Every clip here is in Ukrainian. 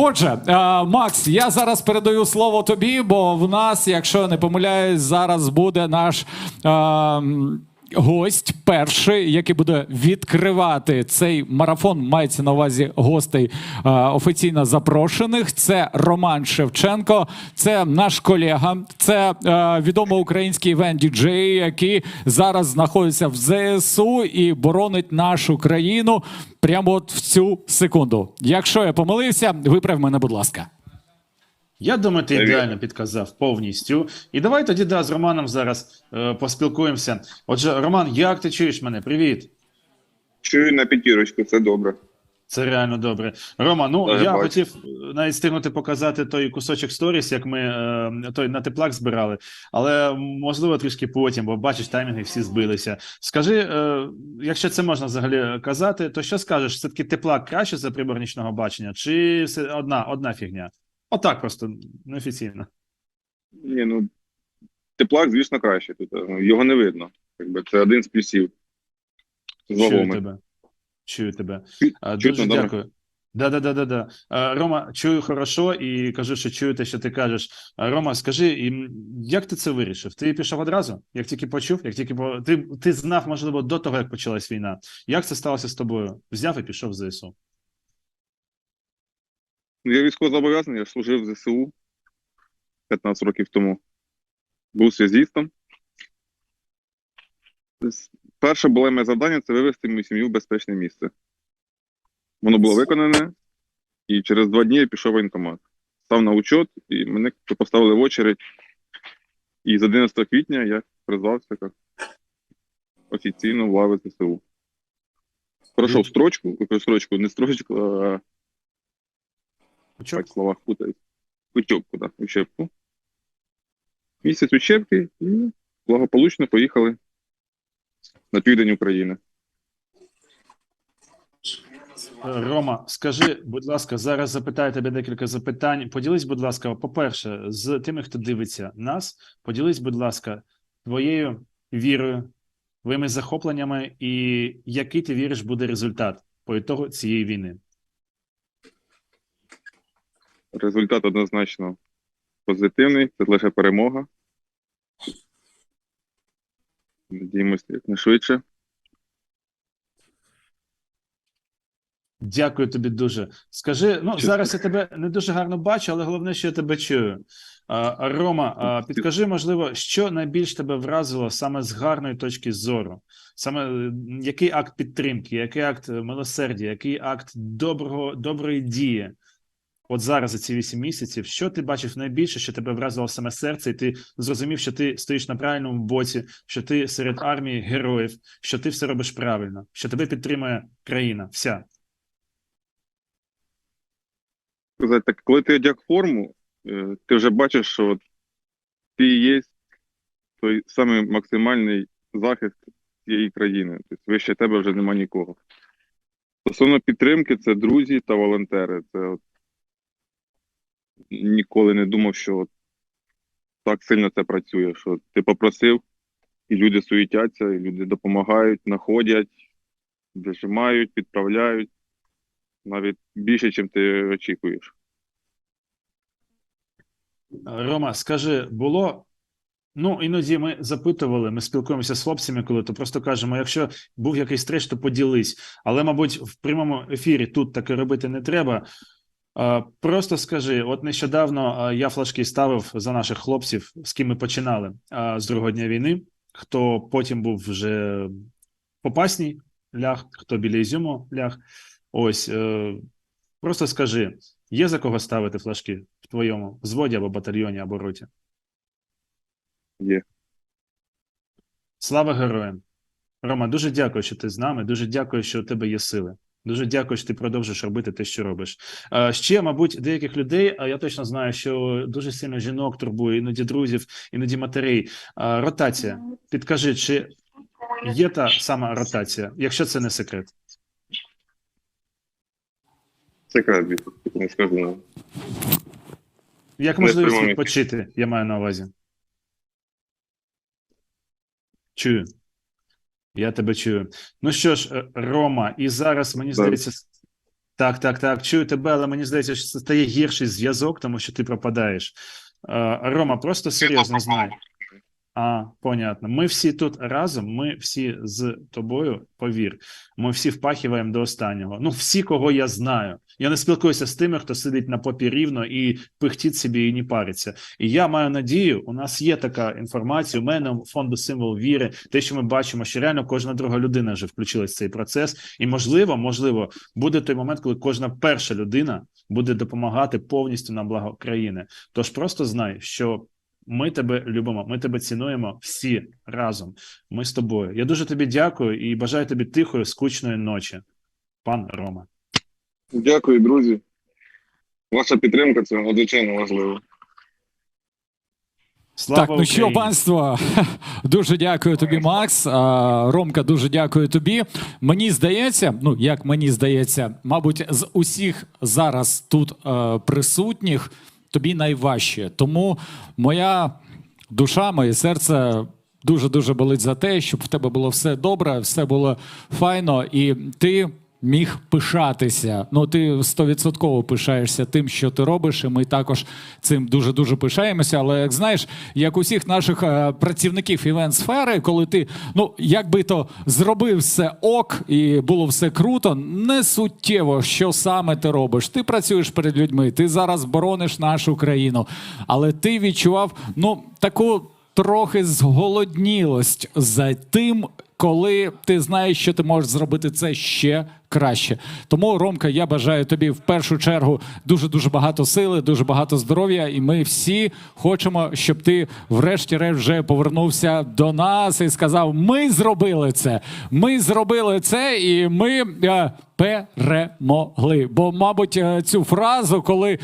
Отже, е, Макс, я зараз передаю слово тобі, бо в нас, якщо я не помиляюсь, зараз буде наш. Гость перший, який буде відкривати цей марафон, мається на увазі гостей е, офіційно запрошених. Це Роман Шевченко, це наш колега, це е, відомий український івент діджей, який зараз знаходиться в ЗСУ і боронить нашу країну прямо от в цю секунду. Якщо я помилився, виправ мене, будь ласка. Я думаю, ти ідеально підказав повністю. І давай тоді да, з Романом зараз е, поспілкуємося. Отже, Роман, як ти чуєш мене? Привіт. Чую на п'ятірочку, це добре. Це реально добре. Рома, ну Та я я бачу. хотів е, навіть стигнути показати той кусочок сторіс, як ми е, той на теплак збирали, але можливо трішки потім, бо бачиш, таймінги всі збилися. Скажи, е, якщо це можна взагалі казати, то що скажеш? Все таки теплак краще за прибор нічного бачення, чи все одна, одна фігня? Отак просто неофіційно. Ні, ну теплак, звісно, краще. Тут е, його не видно. Якби це один з плюсів. З Чую тебе. Чую тебе. Чутно, Дуже добре? дякую. Да, да, да, да, да. Рома, чую хорошо і кажу, що чую те, що ти кажеш. Рома, скажи, як ти це вирішив? Ти пішов одразу? Як тільки почув, як тільки по... ти, ти знав, можливо, до того, як почалась війна. Як це сталося з тобою? Взяв і пішов в ЗСУ. Ну, Я військовозобов'язаний, я служив в ЗСУ 15 років тому. Був связістом. Перше було моє завдання це вивезти мою сім'ю в безпечне місце. Воно було виконане, і через два дні я пішов в воєнкомат. Став на учет, і мене поставили в очередь. І з 11 квітня я призвався як офіційно в лави ЗСУ. Пройшов строчку, строчку, не строчку, а Почув? так в словах путаюсь. Учебку, так, учебку. Місяць учебки і благополучно поїхали на південь України. Рома, скажи, будь ласка, зараз запитаю тебе декілька запитань. Поділись, будь ласка, по-перше, з тими, хто дивиться нас, поділись, будь ласка, твоєю вірою, твоїми захопленнями, і який ти віриш буде результат по ітогу цієї війни. Результат однозначно позитивний, це лише перемога. Надіємося якнайшвидше. Дякую тобі дуже. Скажи, ну зараз я тебе не дуже гарно бачу, але головне, що я тебе чую. А, Рома, а, підкажи, можливо, що найбільш тебе вразило саме з гарної точки зору? Саме е, який акт підтримки, який акт е, милосердя, який акт доброго, доброї дії? От зараз за ці вісім місяців, що ти бачив найбільше, що тебе вразило саме серце, і ти зрозумів, що ти стоїш на правильному боці, що ти серед армії героїв, що ти все робиш правильно, що тебе підтримує країна, вся. Так, коли ти одяг форму, е, ти вже бачиш, що от ти є той самий максимальний захист цієї країни. Тобто вище тебе вже нема нікого. Стосовно підтримки, це друзі та волонтери. Це от ніколи не думав, що так сильно це працює. Що ти попросив, і люди суетяться, і люди допомагають, знаходять, дожимають, підправляють. Навіть більше, ніж ти очікуєш. Рома, скажи, було. Ну, іноді ми запитували, ми спілкуємося з хлопцями, коли то просто кажемо, якщо був якийсь треш, то поділись. Але, мабуть, в прямому ефірі тут таке робити не треба. А, Просто скажи: от нещодавно я флажки ставив за наших хлопців, з ким ми починали з другого дня війни, хто потім був вже попасній ляг, хто біля Ізюму ляг. Ось е, просто скажи, є за кого ставити флажки в твоєму взводі або батальйоні, або роті? Є. Слава героям! Рома, дуже дякую, що ти з нами. Дуже дякую, що у тебе є сили. Дуже дякую, що ти продовжуєш робити те, що робиш. Е, Ще, мабуть, деяких людей, а я точно знаю, що дуже сильно жінок турбує, іноді друзів, іноді матерей. Е, Ротація. Підкажи, чи є та сама ротація, якщо це не секрет? Секрет, не скажу. Як можливість відпочити, я маю на увазі. Чую. Я тебе чую. Ну що ж, е, Рома, і зараз мені здається, Так, так, так. Чую тебе, але мені здається, що це стає гірший зв'язок, тому що ти пропадаєш. Е, Рома, просто серйозно знай. А, понятно. Ми всі тут разом, ми всі з тобою, повір, ми всі впахіваємо до останнього. Ну, всі, кого я знаю. Я не спілкуюся з тими, хто сидить на попі рівно і пихтить собі і не париться. І я маю надію, у нас є така інформація. У мене у фонду символ віри. Те, що ми бачимо, що реально кожна друга людина вже включилась в цей процес. І можливо, можливо, буде той момент, коли кожна перша людина буде допомагати повністю на благо країни. Тож просто знай, що ми тебе любимо, ми тебе цінуємо всі разом. Ми з тобою. Я дуже тобі дякую і бажаю тобі тихої, скучної ночі, пан Рома. Дякую, друзі. Ваша підтримка це надзвичайно важливо. Слава так, ну що, панство, дуже дякую тобі, Макс. А, Ромка, дуже дякую тобі. Мені здається, ну як мені здається, мабуть, з усіх зараз тут е, присутніх тобі найважче. Тому моя душа, моє серце. Дуже дуже болить за те, щоб в тебе було все добре, все було файно, і ти міг пишатися. Ну, ти стовідсотково пишаєшся тим, що ти робиш, і ми також цим дуже дуже пишаємося. Але як знаєш, як усіх наших е, працівників івент-сфери, коли ти ну як би то зробив все ок і було все круто, не суттєво, що саме ти робиш. Ти працюєш перед людьми, ти зараз борониш нашу країну, але ти відчував ну таку трохи зголоднілость за тим, коли ти знаєш, що ти можеш зробити це ще краще. Тому, Ромка, я бажаю тобі в першу чергу дуже дуже багато сили, дуже багато здоров'я, і ми всі хочемо, щоб ти, врешті-решт, вже повернувся до нас і сказав: Ми зробили це, ми зробили це, і ми е, перемогли. Бо, мабуть, е, цю фразу, коли.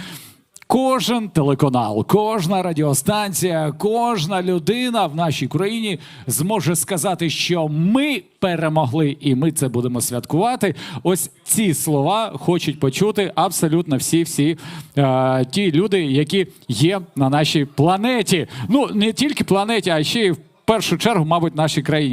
Кожен телеканал, кожна радіостанція, кожна людина в нашій країні зможе сказати, що ми перемогли, і ми це будемо святкувати. Ось ці слова хочуть почути абсолютно всі, всі е, ті люди, які є на нашій планеті. Ну не тільки планеті, а ще й в першу чергу, мабуть, нашій країні.